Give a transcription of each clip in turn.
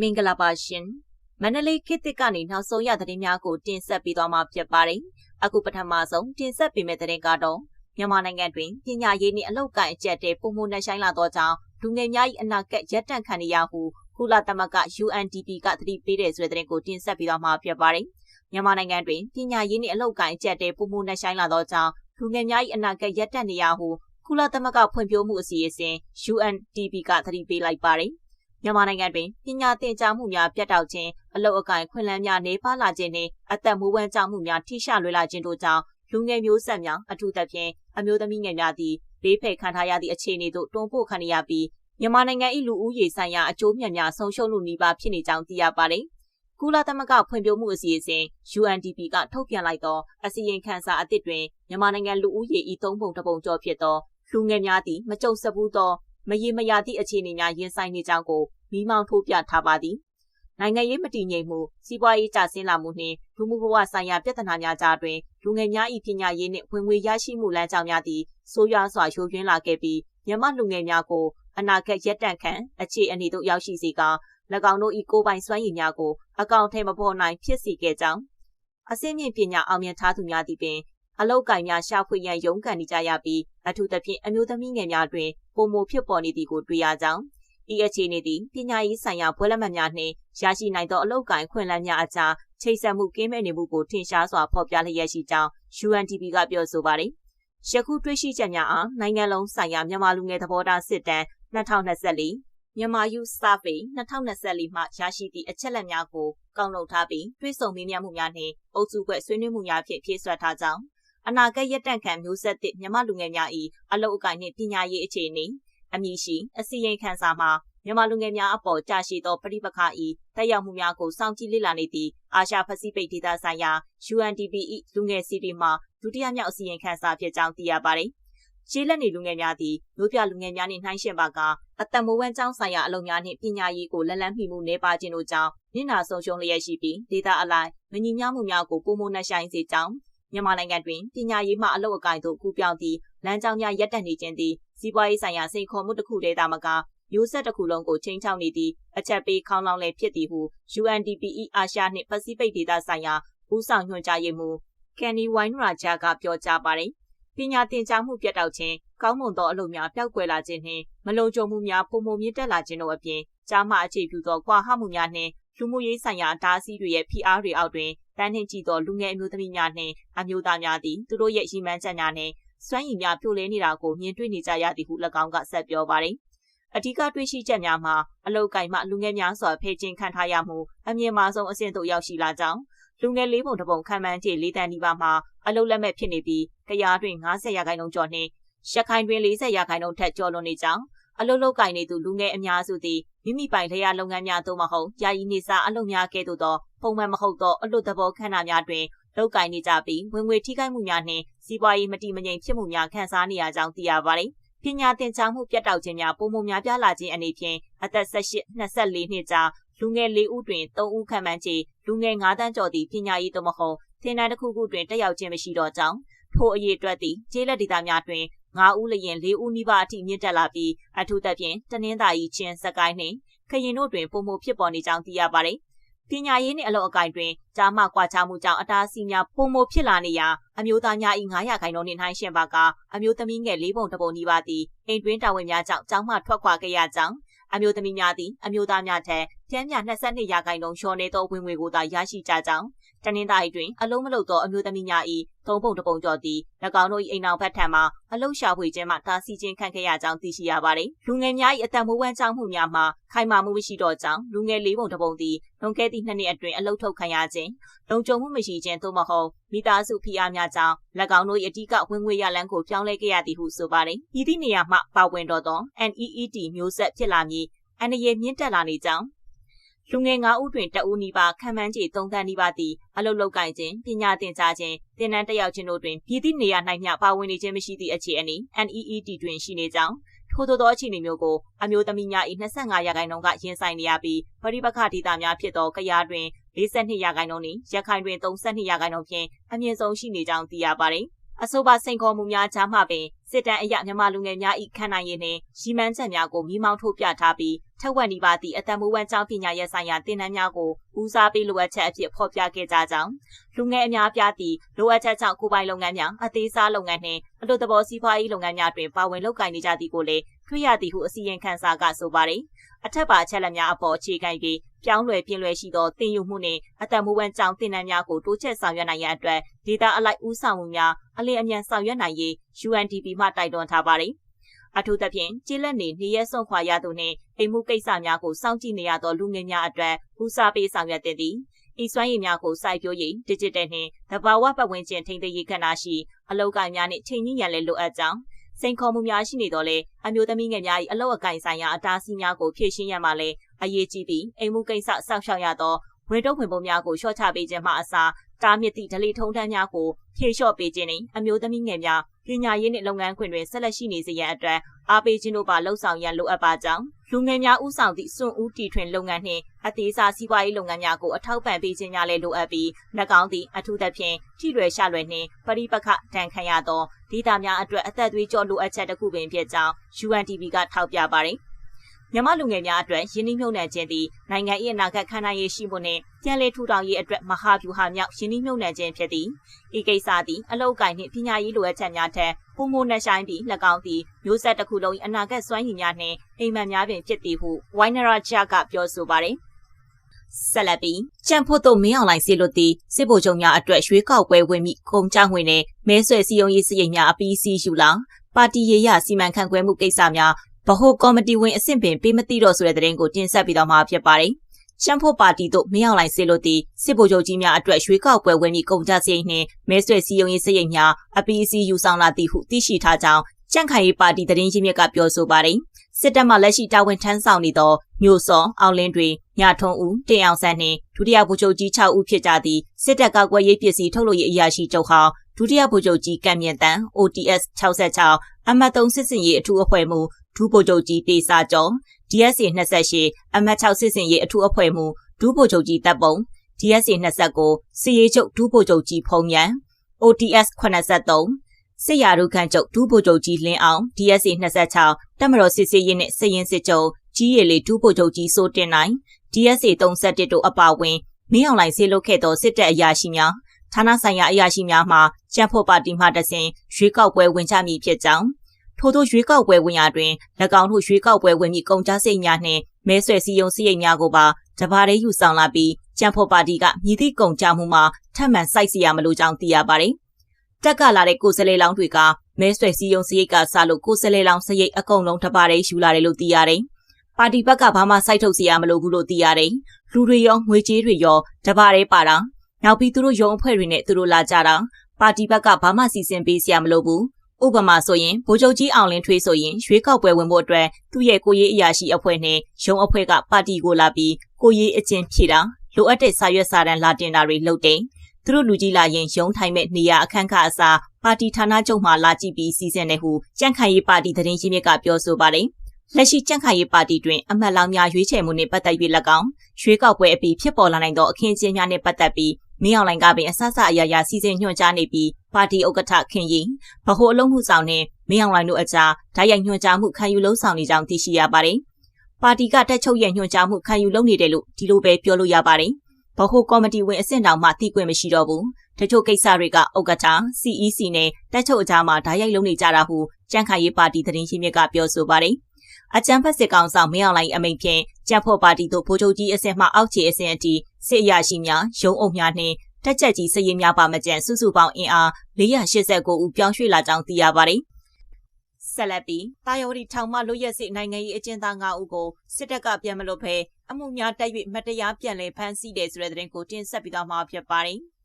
မင်္ဂလာပါရှင်မန္တလေးခေတ်သစ်ကနေနောက်ဆုံးရသတင်းများကိုတင်ဆက်ပေးသွားမှာဖြစ်ပါတယ်အခုပထမဆုံးတင်ဆက်ပေးမယ့်သတင်းကတော့မြန်မာနိုင်ငံတွင်ပညာရေးနှင့်အလုပ်ကိုင်အကျက်တဲပုံမှုနဲ့ဆိုင်လာသောကြောင့်လူငယ်များ၏အနာဂတ်ရပ်တန့်ခံရဟုကုလသမဂ္ဂ UNDP ကသတိပေးတဲ့ဆိုတဲ့သတင်းကိုတင်ဆက်ပေးသွားမှာဖြစ်ပါတယ်မြန်မာနိုင်ငံတွင်ပညာရေးနှင့်အလုပ်ကိုင်အကျက်တဲပုံမှုနဲ့ဆိုင်လာသောကြောင့်လူငယ်များ၏အနာဂတ်ရပ်တန့်နေရဟုကုလသမဂ္ဂဖွံ့ဖြိုးမှုအစီအစဉ် UNDP ကသတိပေးလိုက်ပါတယ် မြန်မာနိုင်ငံတွင်ပညာသင်ကြားမှုများပြတ်တောက်ခြင်းအလုတ်အကင်ခွင့်လန်းများနေပါလာခြင်းနှင့်အသက်မွေးဝမ်းကြောင်းမှုများထိရှလွေလာခြင်းတို့ကြောင့်လူငယ်မျိုးဆက်များအထူးသဖြင့်အမျိုးသမီးငယ်များသည်ဘေးဖယ်ခံထားရသည့်အခြေအနေသို့တွန်းပို့ခံရပြီးမြန်မာနိုင်ငံ၏လူဦးရေဆိုင်ရာအကျိုးမြတ်များဆုံးရှုံးလို့နေပါဖြစ်နေကြောင်းသိရပါတယ်။ကုလသမဂ္ဂဖွံ့ဖြိုးမှုအစီအစဉ် UNDP ကထုတ်ပြန်လိုက်သောအစီရင်ခံစာအသစ်တွင်မြန်မာနိုင်ငံလူဦးရေ၏သုံးပုံတစ်ပုံကျော်ဖြစ်သောလူငယ်များသည်မကြုံစဘူးသော မရေမရာသည့်အခြေအနေများရင်ဆိုင်နေကြောင်းကိုမိမောင်းထိုးပြထားပါသည်နိုင်ငံရေးမတည်ငြိမ်မှုစီးပွားရေးကျဆင်းလာမှုနှင့်လူမှုဘဝဆိုင်ရာပြဿနာများကြားတွင်လူငယ်များ၏ပညာရေးနှင့်ဝင်ငွေရရှိမှုလမ်းကြောင်းများသည်ဆိုးရွားစွာရိုးရင်းလာခဲ့ပြီးမြန်မာလူငယ်များကိုအနာဂတ်ရက်တန့်ခံအခြေအနေသို့ရောက်ရှိစေကာ၎င်းတို့၏ကိုယ်ပိုင်စွမ်းရည်များကိုအကောင့်ထဲမပေါ်နိုင်ဖြစ်စေခဲ့ကြောင်းအစင်းမြင့်ပညာအောင်မြင်ထားသူများသည်ပင် အလောက်ကင်များရှာဖွေရန်ရုန်းကန်နေကြရပြီးအထူးသဖြင့်အမျိုးသမီးငယ်များတွင်ပုံမဖြစ်ပေါ်နေသည်ကိုတွေ့ရကြောင်းဤအခြေအနေသည်ပညာရေးဆိုင်ရာဘွဲလက်မှတ်များနှင့်ရရှိနိုင်သောအလောက်ကိုင်ခွင့်လန်းများအကြားချိတ်ဆက်မှုကင်းမဲ့နေမှုကိုထင်ရှားစွာဖော်ပြလျက်ရှိကြောင်း UNDP ကပြောဆိုပါတယ်။ယခုတွေ့ရှိချက်များအားနိုင်ငံလုံးဆိုင်ရာမြန်မာလူငယ်သဘောထားစစ်တမ်း2024မြန်မာ Youth Survey 2024မှရရှိသည့်အချက်အလက်များကိုကောက်နှုတ်ထားပြီးတွေ့ဆုံမေးမြန်းမှုများနှင့်အုပ်စုခွဲဆွေးနွေးမှုများဖြင့်ဖြည့်ဆွတ်ထားကြောင်း အနာဂတ်ရက်တန့်ခံမျိုးဆက်သစ်မြန်မာလူငယ်များ၏အလုတ်အကင်နှင့်ပညာရေးအခြေအနေအမည်ရှိအစီရင်ခံစာမှာမြန်မာလူငယ်များအပေါ်ကြာရှည်သောပြိပခါ၏တက်ရောက်မှုများကိုစောင့်ကြည့်လေ့လာနေသည့်အာရှပစိဖိတ်ဒေသဆိုင်ရာ UNDP ၏လူငယ်စီတီမှဒုတိယမြောက်အစီရင်ခံစာဖြစ်ကြောင်းသိရပါသည်။ရှေးလက်နေလူငယ်များသည်မျိုးပြလူငယ်များနှင့်နှိုင်းယှဉ်ပါကအသက်မွေးဝမ်းကြောင်းဆိုင်ရာအလုပ်များနှင့်ပညာရေးကိုလက်လန်းမိမှုနေပါခြင်းတို့ကြောင့်မျက်နာဆုံးရှုံးလျက်ရှိပြီးဒေတာအလိုက်မညီမျှမှုများကိုပုံမနှဆိုင်စေကြောင်း မြန်မာနိုင်ငံတွင်ပညာရေးမှအလုပ်အကိုင်သို့ကူပြောင်းသည့်လမ်းကြောင်းများရပ်တန့်နေခြင်းသည်စီးပွားရေးဆိုင်ရာစိန်ခေါ်မှုတစ်ခုတည်းသာမကမျိုးဆက်တစ်ခုလုံးကိုချိန်ချောက်နေသည့်အချက်ပေးခေါင်းလောင်းလည်းဖြစ်သည်ဟု UNDP ၏အာရှနှင့်ပစိဖိတ်ဒေသဆိုင်ရာဦးဆောင်ညွှန်ကြားရေးမှူးကန်နီဝိုင်းရာဂျာကပြောကြားပါတယ်။ပညာသင်ကြားမှုပြတ်တောက်ခြင်းကောင်းမွန်သောအလုပ်များပျောက်ကွယ်လာခြင်းနှင့်မလုံခြုံမှုများပုံမှုမြင့်တက်လာခြင်းတို့အပြင်ကြားမှအခြေပြုသောကွာဟမှုများနှင့်လူမှုရေးဆိုင်ရာအတားအဆီးတွေရဲ့ဖိအားတွေအောက်တွင် တန်းနှင့်ကြည့်သောလူငယ်အမျိုးသမီးများနှင့်အမျိုးသားများသည်သူတို့ရဲ့ရည်မှန်းချက်များနှင့်စွမ်းရည်များပြိုလဲနေတာကိုမြင်တွေ့နေကြရသည်ဟု၎င်းကဆက်ပြောပါတယ်။အဓိကတွေ့ရှိချက်များမှာအလုတ်ကိုင်မှလူငယ်များစွာဖေးချင်းခံထားရမှုအမြင့်မားဆုံးအဆင့်သို့ရောက်ရှိလာကြောင်းလူငယ်လေးပုံတစ်ပုံခံမှန်းခြေလေးတန်းဒီပါမှာအလုတ်လက်မဲ့ဖြစ်နေပြီးတရားတွင်90ရာခိုင်နှုန်းကျော်နှင့်ရခိုင်တွင်40ရာခိုင်နှုန်းထက်ကျော်လွန်နေကြောင်းအလုတ်လုတ်ကင်နေသူလူငယ်အများစုသည်မိမိပိုင်လျာလုပ်ငန်းများသို့မဟုတ်ယာယီနေစာအလုပ်များကဲ့သို့သော ပုံမှန်မဟုတ်သောအလုတ်သဘောခန္ဓာများတွင်လုတ်ကင်နေကြပြီးဝင်ငွေထိခိုက်မှုများနှင့်စီးပွားရေးမတည်မငြိမ်ဖြစ်မှုများခံစားနေရကြောင်းသိရပါသည်ပညာသင်ကြားမှုပြတ်တောက်ခြင်းများပုံမှန်များပြားလာခြင်းအနေဖြင့်အသက်18 24နှစ်ကြာလူငယ်၄ဦးတွင်3ဦးခန့်မှန်းချေလူငယ်9တန်းကျော်သည့်ပညာရေးသို့မဟုတ်သင်တန်းတစ်ခုခုတွင်တက်ရောက်ခြင်းမရှိတော့ကြောင်းထိုအရေးအတွက်သည်ကျေးလက်ဒေသများတွင်9ဦးလျင်4ဦးနီးပါးအထိမြင့်တက်လာပြီးအထူးသဖြင့်တနင်္သာရီချင်းစကိုင်းနှင့်ခရင်တို့တွင်ပုံမှုဖြစ်ပေါ်နေကြောင်းသိရပါသည် ပညာရေးနှင့်အလုပ်အကိုင်တွင်ကြားမှကွာခြားမှုကြောင့်အတားအဆီးများပုံမဖြစ်လာနေရာအမျိုးသားများ၏900ခိုင်နှုန်းနှင့်နှိုင်းယှဉ်ပါကအမျိုးသမီးငယ်၄ပုံတပုံနီးပါးသည်အိမ်တွင်းတာဝန်များကြောင့်ကျောင်းမှထွက်ခွာခဲ့ရကြောင်းအမျိုးသမီးများသည်အမျိုးသားများထက်ကျန်းမြ22ရာခိုင်နှုန်းလျှော်နေသောဝင်ငွေကိုသာရရှိကြကြောင်း တနင်္သာရီတွင်အလုံးမလုံးသောအမျိုးသမီးများ၏သုံးပုံတစ်ပုံကျော်သည်၎င်းတို့၏အိမ်အောင်ဘက်ထံမှအလုရှာဖွေခြင်းမှတားဆီးခြင်းခံခဲ့ရကြောင်းသိရှိရပါသည်လူငယ်များ၏အသက်မွေးဝမ်းကြောင်းမှုများမှာခိုင်မာမှုမရှိတော့ကြောင်းလူငယ်လေးပုံတစ်ပုံသည်လွန်ခဲ့သည့်နှစ်နှစ်အတွင်းအလုထုတ်ခံရခြင်းလုံခြုံမှုမရှိခြင်းသို့မဟုတ်မိသားစုဖိအားများကြောင့်၎င်းတို့၏အဓိကဝင်ငွေရလန်းကိုပြောင်းလဲခဲ့ရသည်ဟုဆိုပါတယ်ဤသည့်နေရာမှပါဝင်တော့သော NEET မျိုးဆက်ဖြစ်လာမည်အန္တရာယ်မြင့်တက်လာနေကြောင်း လူငယ်9ဦးတွင်တဦးနီးပါးခံမှန်းခြေ3တန်းနီးပါးသည်အလုတ်လောက်ကင်ခြင်းပညာသင်ကြားခြင်းသင်တန်းတက်ရောက်ခြင်းတို့တွင်ပြည်သည့်နေရာ၌မျှပါဝင်နေခြင်းမရှိသည့်အခြေအနေ NEET တွင်ရှိနေကြောင်းထို့သောသောအခြေအနေမျိုးကိုအမျိုးသမီးများ၏25ရာခိုင်နှုန်းကရင်ဆိုင်နေရပြီးပရိပခဒေသများဖြစ်သောကရားတွင်42ရာခိုင်နှုန်းနှင့်ရခိုင်တွင်32ရာခိုင်နှုန်းဖြင့်အမြင့်ဆုံးရှိနေကြောင်းသိရပါသည်အဆိုပါစိန်ခေါ်မှုများကြားမှပင် စစ်တမ်းအရမြန်မာလူငယ်များ၏ခံနိုင်ရည်နှင့်ရီမန်းချက်များကိုမိမောင်းထုတ်ပြထားပြီးထက်ဝက်နီးပါးသည့်အတံမူဝမ်းကျောင်းပညာရေးဆိုင်ရာသင်တန်းများကိုဦးစားပေးလိုအပ်ချက်အဖြစ်ဖော်ပြခဲ့ကြကြောင်းလူငယ်အများပြားသည့်လိုအပ်ချက်ကြောင့်ကိုပိုင်လုပ်ငန်းများအသေးစားလုပ်ငန်းနှင့်အလို့တဘောစီးပွားရေးလုပ်ငန်းများတွင်ပါဝင်လုပ်ကိုင်နေကြသည်ကိုလည်းတွေ့ရသည်ဟုအစီရင်ခံစာကဆိုပါတယ်။ အထက်ပါအချက်လက်များအပေါ်အခြေခံပြီးပြောင်းလဲပြင်းလဲရှိသောတင်ယူမှုနှင့်အတံမူဝမ်းကျောင်းတင်နန်းများကိုတိုးချဲ့ဆောင်ရွက်နိုင်ရန်အတွက်ဒေတာအလိုက်ဦးဆောင်မှုများအလင်းအမြန်ဆောင်ရွက်နိုင်ရေး UNDP မှတိုက်တွန်းထားပါတယ်။အထူးသဖြင့်ကျေးလက်နေနေရဲဆုံးခွာရသူနှင့်အိမ်မှုကိစ္စများကိုစောင့်ကြည့်နေရသောလူငယ်များအတွက်ဦးစားပေးဆောင်ရွက်တဲ့သည်ဤစွမ်းရည်များကိုစိုက်ပျိုးရေး digital နှင့်သဘာဝပတ်ဝန်းကျင်ထိန်းသိမ်းရေးကဏ္ဍရှိအလောက်ကိုင်းများနှင့်ချိန်ညှိရန်လည်းလိုအပ်ကြောင်း စိန်ခေါ်မှုများရှိနေတော့လေအမျိုးသမီးငယ်များ၏အလောက်အကင်ဆိုင်ရာအတားအဆီးများကိုဖြည့်ရှင်းရမှာလည်းအရေးကြီးပြီးအိမ်မှုကိစ္စစောင့်ရှောက်ရသောဝန်တုပ်ဝင်ပုံများကိုလျှော့ချပေးခြင်းမှအစား တားမြစ်သည့်ဒလီထုံးတမ်းများကိုဖြည့်လျှော့ပေးခြင်းနှင့်အမျိုးသမီးငယ်များပညာရေးနှင့်လုပ်ငန်းခွင်တွင်ဆက်လက်ရှိနေစေရန်အတွက်အားပေးခြင်းတို့ပါလှုံ့ဆော်ရန်လိုအပ်ပါကြောင်းလူငယ်များဥဆောင်သည့်စွန့်ဦးတီထွင်လုပ်ငန်းနှင့်အသေးစားစီးပွားရေးလုပ်ငန်းများကိုအထောက်ပံ့ပေးခြင်းများလည်းလိုအပ်ပြီး၎င်းသည့်အထူးသဖြင့်ထိရွယ်ရှလွယ်နှင့်ပရိပခတန်ခံရသောဒေသများအတွက်အသက်သွေးကြောလိုအပ်ချက်တစ်ခုပင်ဖြစ်ကြောင်း UNDP ကထောက်ပြပါတယ် မြန်မာလူငယ်များအတွက်ယင်းနှိမ့်မြုံနှံခြင်းသည်နိုင်ငံ၏အနာဂတ်ခန္ဓာရေးရှိမှုနှင့်ပြန်လည်ထူထောင်ရေးအတွက်မဟာဗျူဟာမြောက်ယင်းနှိမ့်မြုံနှံခြင်းဖြစ်သည်ဤကိစ္စသည်အလောက်ကိုင်းနှင့်ပညာရေးလိုအပ်ချက်များထက်ပုံမနှဆိုင်ပြီး၎င်းသည်မျိုးဆက်တစ်ခုလုံး၏အနာဂတ်စွမ်းရည်များနှင့်အိမ်မက်များပင်ဖြစ်သည်ဟုဝိုင်းနရာချာကပြောဆိုပါတယ်ဆက်လက်ပြီးကြံဖို့တို့မင်းအောင်လိုင်စီလို့သည်စစ်ဗိုလ်ချုပ်များအတွက်ရွေးကောက်ပွဲဝင်မိကုန်ကြဝင်နဲ့မဲဆွယ်စည်းရုံးရေးစရိတ်များအပီးစီးယူလာပါတီရေးရစီမံခန့်ခွဲမှုကိစ္စများ ဗဟိုကော်မတီဝင်အဆင့်ပင်ပေးမသိတော့ဆိုတဲ့သတင်းကိုတင်ဆက်ပြီးတော့မှာဖြစ်ပါတယ်။ရှမ်းဖို့ပါတီတို့မင်းအောင်လိုင်စေလို့တီစစ်ဗိုလ်ချုပ်ကြီးများအတွက်ရွေးကောက်ပွဲဝင်ပြီးကုန်ကြစရိတ်နှင့်မဲဆွယ်စည်းရုံးရေးစရိတ်များအပီးအစီးယူဆောင်လာသည်ဟုသိရှိထားကြောင်းကြန့်ခိုင်ရေးပါတီသတင်းရင်းမြစ်ကပြောဆိုပါတယ်။စစ်တပ်မှလက်ရှိတာဝန်ထမ်းဆောင်နေသောမြို့စောအောင်လင်းတွေညထုံဦးတင်အောင်ဆန်းနှင့်ဒုတိယဗိုလ်ချုပ်ကြီး6ဦးဖြစ်ကြသည့်စစ်တပ်ကောက်ွယ်ရေးပစ္စည်းထုတ်လုပ်ရေးအရာရှိချုပ်ဟောင်းဒုတိယဗိုလ်ချုပ်ကြီးကံမြင့်တန် OTS 66အမှတ်3စစ်စင်ရေးအထူးအဖွဲ့မှ ဒုဗိုလ်ချုပ်ကြီးတေစာကျော် DSA 28အမှတ်6စစ်စင်ရေးအထူးအဖွဲ့မှဒုဗိုလ်ချုပ်ကြီးတပ်ပုံ DSA 29စီရေးချုပ်ဒုဗိုလ်ချုပ်ကြီးဖုံမြန် OTS 83စစ်ရာရုခန့်ချုပ်ဒုဗိုလ်ချုပ်ကြီးလင်းအောင် DSA 26တပ်မတော်စစ်စေးရင်နဲ့စရင်စစ်ချုပ်ကြီးရည်လေးဒုဗိုလ်ချုပ်ကြီးစိုးတင်နိုင် DSA 31တို့အပါအဝင်မင်းအောင်လိုင်ဆေးလုပ်ခဲ့သောစစ်တပ်အရာရှိများဌာနဆိုင်ရာအရာရှိများမှကျန်းဖို့ပါတီမှတစဉ်ရွေးကောက်ပွဲဝင်ကြမည်ဖြစ်ကြောင်း ထို့သောရွေးကောက်ပွဲဝင်ရာတွင်၎င်းတို့ရွေးကောက်ပွဲဝင်ပြီးကုန်ကြစိတ်များနှင့်မဲဆွယ်စည်းရုံးစည်းရိမ်များကိုပါတပါးတည်းယူဆောင်လာပြီးကျန်းဖို့ပါတီကမြည်သည့်ကုန်ကြမှုမှာထပ်မံစိုက်စီရမလို့ကြောင်းသိရပါတယ်။တက်ကလာတဲ့ကိုယ်စလဲလောင်းတွေကမဲဆွယ်စည်းရုံးစည်းရိတ်ကစားလို့ကိုယ်စလဲလောင်းစရိတ်အကုန်လုံးတပါးတည်းယူလာတယ်လို့သိရတယ်။ပါတီဘက်ကဘာမှစိုက်ထုတ်စီရမလို့ဘူးလို့သိရတယ်။လူတွေရောငွေကြေးတွေရောတပါးတည်းပါတာနောက်ပြီးသူတို့ရုံအဖွဲ့တွေနဲ့သူတို့လာကြတာပါတီဘက်ကဘာမှစီစဉ်ပေးစရာမလိုဘူး ဥပမာဆိုရင်ဗိုလ်ချုပ်ကြီးအောင်လင်းထွေးဆိုရင်ရွေးကောက်ပွဲဝင်ဖို့အတွက်သူ့ရဲ့ကိုရေးအရာရှိအဖွဲ့နဲ့ရုံးအဖွဲ့ကပါတီကိုလာပြီးကိုရေးအကျဉ်းဖြည့်တာလိုအပ်တဲ့စာရွက်စာတမ်းလာတင်တာတွေလုပ်တယ်။သူတို့လူကြီးလာရင်ရုံးထိုင်မဲ့နေရာအခန်းခအစားပါတီဌာနချုပ်မှလာကြည့်ပြီးစီစဉ်တယ်ဟုကြန့်ခိုင်ရေးပါတီသတင်းရင်းမြစ်ကပြောဆိုပါတယ်။လက်ရှိကြန့်ခိုင်ရေးပါတီတွင်အမတ်လောင်များရွေးချယ်မှုနှင့်ပတ်သက်၍၎င်းရွှေကောက်ပွဲအပြီးဖြစ်ပေါ်လာနိုင်သောအခင်းအကျင်းများနှင့်ပတ်သက်ပြီး မင်းအောင်လိုင်ကပင်အဆအဆအရာရာစီစဉ်ညွှန်ကြားနေပြီးပါတီဥက္ကဋ္ဌခင်ရင်ဗဟိုအလုံးမှုဆောင်နဲ့မင်းအောင်လိုင်တို့အကြားဓာတ်ရိုက်ညွှန်ကြားမှုခံယူလုံးဆောင်နေကြောင်းသိရှိရပါတယ်။ပါတီကတက်ချုပ်ရဲ့ညွှန်ကြားမှုခံယူလုံးနေတယ်လို့ဒီလိုပဲပြောလို့ရပါတယ်။ဗဟိုကော်မတီဝင်အဆင့်တောင်မှသိခွင့်မရှိတော့ဘူး။တချို့ကိစ္စတွေကဥက္ကဋ္ဌ CEC နဲ့တက်ချုပ်အကြားမှာဓာတ်ရိုက်လုံးနေကြတာဟုကြန့်ခိုင်ရေးပါတီသတင်းရှင်းမြစ်ကပြောဆိုပါတယ်။ အကြံဖက်စစ်ကောင်ဆောင်မင်းအောင်လှိုင်အမိန့်ဖြင့်ကြက်ဖို့ပါတီတို့ဗိုလ်ချုပ်ကြီးအဆင့်မှအောက်ခြေအဆင့်အထိစစ်အရာရှိများရုံးအုပ်များနှင့်တက်ချက်ကြီးစည်ရင်များပါမကျန်စုစုပေါင်းအင်အား489ဦးပြောင်းရွှေ့လာကြောင်းသိရပါတယ်။ဆက်လက်ပြီးတာယော်ဒီထောင်မှလွတ်ရက်စစ်နိုင်ငံရေးအကျဉ်းသား9ဦးကိုစစ်တပ်ကပြန်မလို့ဖဲအမှုများတက်၍မတရားပြန်လည်ဖမ်းဆီးတယ်ဆိုတဲ့သတင်းကိုတင်ဆက်ပြီးတော့မှာဖြစ်ပါတယ်။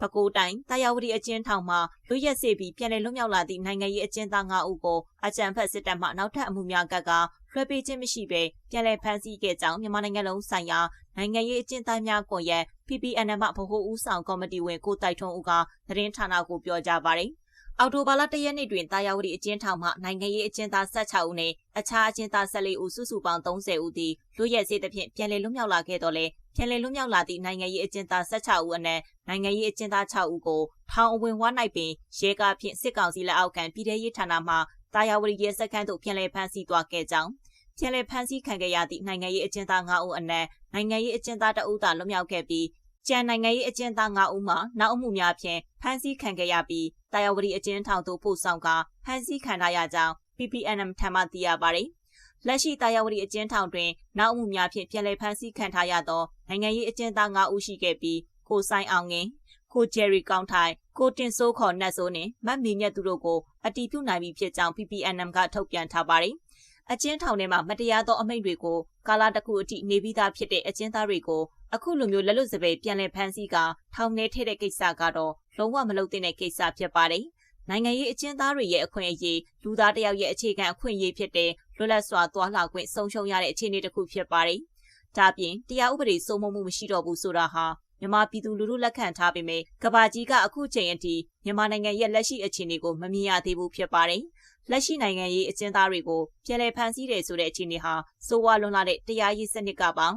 ပဲခူးတိုင်းတာယာဝတီအကျဉ်းထောင်မှာလူရက်စေပြီးပြန်လည်လွတ်မြောက်လာသည့်နိုင်ငံရေးအကျဉ်းသား9ဦးကိုအကြံဖက်စစ်တပ်မှနောက်ထပ်အမှုများကကလွှဲပေးခြင်းမရှိဘဲပြန်လည်ဖမ်းဆီးခဲ့ကြောင်းမြန်မာနိုင်ငံလုံးဆိုင်ရာနိုင်ငံရေးအကျဉ်းသားများကွန်ရက် PPN မှဗဟိုဦးဆောင်ကော်မတီဝင်ကိုတိုက်ထွန်းဦးကသတင်းဌာနကိုပြောကြားပါတယ်။အော်တိုဘာလ၁ရက်နေ့တွင်တာယာဝတီအကျဉ်းထောင်မှနိုင်ငံရေးအကျဉ်းသား16ဦးနဲ့အခြားအကျဉ်းသား14ဦးစုစုပေါင်း30ဦးသည်လူရဲစေးသဖြင့်ပြန်လည်လွတ်မြောက်လာခဲ့တော်လဲ ပြန်လည်လွတ်မြောက်လာသည့်နိုင်ငံရေးအကျဉ်းသား16ဦးအနက်နိုင်ငံရေးအကျဉ်းသား6ဦးကိုထောင်အဝင်ဝါ၌ပင်ရဲကားဖြင့်စစ်ကောင်စီလက်အောက်ခံပြည်ထရေးဌာနမှတာယာဝတီရဲစခန်းသို့ပြန်လည်ဖမ်းဆီးသွားခဲ့ကြောင်းပြန်လည်ဖမ်းဆီးခံခဲ့ရသည့်နိုင်ငံရေးအကျဉ်းသား9ဦးအနက်နိုင်ငံရေးအကျဉ်းသားတဦးသာလွတ်မြောက်ခဲ့ပြီးကျန်နိုင်ငံရေးအကျဉ်းသား9ဦးမှာနောက်အမှုများဖြင့်ဖမ်းဆီးခံခဲ့ရပြီးတာယာဝတီအကျဉ်းထောင်သို့ပို့ဆောင်ကာဖမ်းဆီးခံထားရကြောင်း PPNM ထံမှသိရပါတယ်။ လက်ရှိတာယာဝတီအကျဉ်းထောင်တွင်နောက်အမှုများဖြင့်ပြန်လည်ဖမ်းဆီးခံထားရသောနိုင်ငံရေးအကျဉ်းသား9ဦးရှိခဲ့ပြီးကိုဆိုင်အောင်ငင်ကိုဂျယ်ရီကောင်းထိုင်ကိုတင်စိုးခေါ်နတ်စိုးနှင့်မတ်မီမြတ်သူတို့ကိုအတီးပြုနိုင်ပြီဖြစ်ကြောင်း PPNM ကထုတ်ပြန်ထားပါတယ်။အကျဉ်းထောင်ထဲမှာမတရားသောအမိန့်တွေကိုကာလတစ်ခုအထိနေပြီးသားဖြစ်တဲ့အကျဉ်းသားတွေကိုအခုလိုမျိုးလက်လွတ်စပယ်ပြန်လည်ဖမ်းဆီးကထောင်ထဲထည့်တဲ့ကိစ္စကတော့လုံးဝမလုပ်သင့်တဲ့ကိစ္စဖြစ်ပါတယ်။နိုင်ငံရေးအကျဉ်းသားတွေရဲ့အခွင့်အရေးလူသားတယောက်ရဲ့အခြေခံအခွင့်အရေးဖြစ်တဲ့ လွတ်လပ်စွာသွားလာခွင့်ဆုံးရှုံးရတဲ့အခြေအနေတစ်ခုဖြစ်ပါတယ်။ဒါပြင်တရားဥပဒေစိုးမိုးမှုမရှိတော့ဘူးဆိုတာဟာမြန်မာပြည်သူလူထုလက်ခံထားပေမဲ့ကဘာကြီးကအခုချိန်အထိမြန်မာနိုင်ငံရဲ့လက်ရှိအခြေအနေကိုမမြင်ရသေးဘူးဖြစ်ပါတယ်။လက်ရှိနိုင်ငံရေးအကျဉ်းသားတွေကိုပြည်လဲဖန်ဆီးတယ်ဆိုတဲ့အခြေအနေဟာစိုးဝါလွန်လာတဲ့တရားရေးစနစ်ကပါ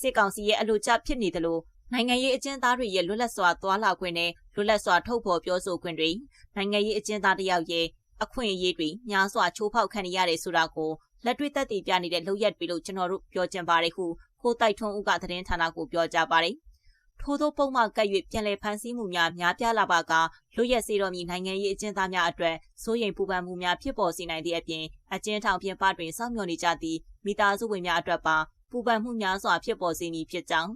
စစ်ကောင်စီရဲ့အလို့ကျဖြစ်နေတယ်လို့နိုင်ငံရေးအကျဉ်းသားတွေရဲ့လွတ်လပ်စွာသွားလာခွင့်နဲ့လွတ်လပ်စွာထုတ်ဖော်ပြောဆိုခွင့်တွေနိုင်ငံရေးအကျဉ်းသားတယောက်ရဲ့ အခွင့်အရေးတွေများစွာချိုးဖောက်ခံရရတယ်ဆိုတာကိုလက်တွေ့သက်သေပြနေတဲ့လုပ်ရက်တွေလို့ကျွန်တော်တို့ပြောချင်ပါတယ်ဟုခိုးတိုက်ထွန်းဦးကသတင်းဌာနကိုပြောကြားပါတယ်ထို့သောပုံမှန်ကပ်၍ပြန်လည်ဖန်ဆီးမှုများများပြားလာပါကလွတ်ရက်စေတော်မူနိုင်ငံရေးအကျဉ်းသားများအတွက်စိုးရိမ်ပူပန်မှုများဖြစ်ပေါ်စေနိုင်သည့်အပြင်အကျဉ်းထောင်ပြင်ပတွင်စောင့်မျှော်နေကြသည့်မိသားစုဝင်များအတွက်ပါပူပန်မှုများစွာဖြစ်ပေါ်စေမည်ဖြစ်ကြောင်း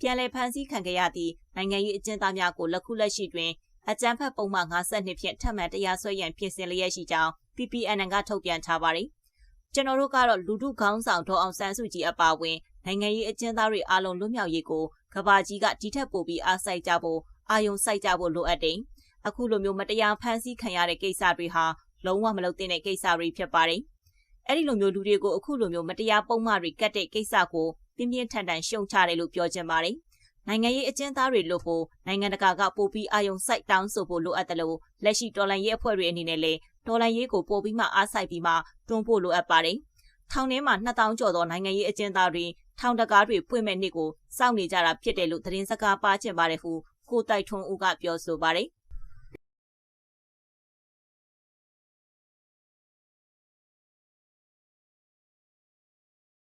ပြန်လည်ဖန်ဆီးခံခဲ့ရသည့်နိုင်ငံရေးအကျဉ်းသားများကိုလက်ခုလက်ရှိတွင် အကြမ်းဖက်ပုံမှန်52ဖြင့်ထပ်မံတရားစွဲရန်ပြင်ဆင်လျက်ရှိကြောင်း PPN ကထုတ်ပြန်ထားပါတယ်။ကျွန်တော်တို့ကတော့လူထုခေါင်းဆောင်ဒေါ်အောင်ဆန်းစုကြည်အပါအဝင်နိုင်ငံရေးအကျဉ်းသားတွေအားလုံးလွတ်မြောက်ရေးကိုကဘာကြီးကဒီထက်ပိုပြီးအားစိုက်ကြဖို့အာယုံစိုက်ကြဖို့လိုအပ်တယ်။အခုလိုမျိုးမတရားဖမ်းဆီးခံရတဲ့ကိစ္စတွေဟာလုံးဝမလုပ်သင့်တဲ့ကိစ္စတွေဖြစ်ပါတယ်။အဲ့ဒီလိုမျိုးလူတွေကိုအခုလိုမျိုးမတရားပုံမှန်တွေကတ်တဲ့ကိစ္စကိုပြင်းပြင်းထန်ထန်ရှုံချတယ်လို့ပြောချင်ပါတယ်။ နိုင်ငံရေးအကျဉ်းသားတွေလို့ဖို့နိုင်ငံတကာကပိုပြီးအာယုံစိုက်တောင်းဆိုဖို့လိုအပ်တယ်လို့လက်ရှိတော်လှန်ရေးအဖွဲ့တွေအနေနဲ့လည်းတော်လှန်ရေးကိုပိုပြီးမှအားစိုက်ပြီးမှတွန်းဖို့လိုအပ်ပါတယ်။ထောင်ထဲမှာ2000ကျော်သောနိုင်ငံရေးအကျဉ်းသားတွေထောင်တကားတွေဖွင့်မဲ့နေ့ကိုစောင့်နေကြတာဖြစ်တယ်လို့သတင်းစကားပါချင်ပါတယ်ဟုကိုတိုက်ထွန်းဦးကပြောဆိုပါတယ်။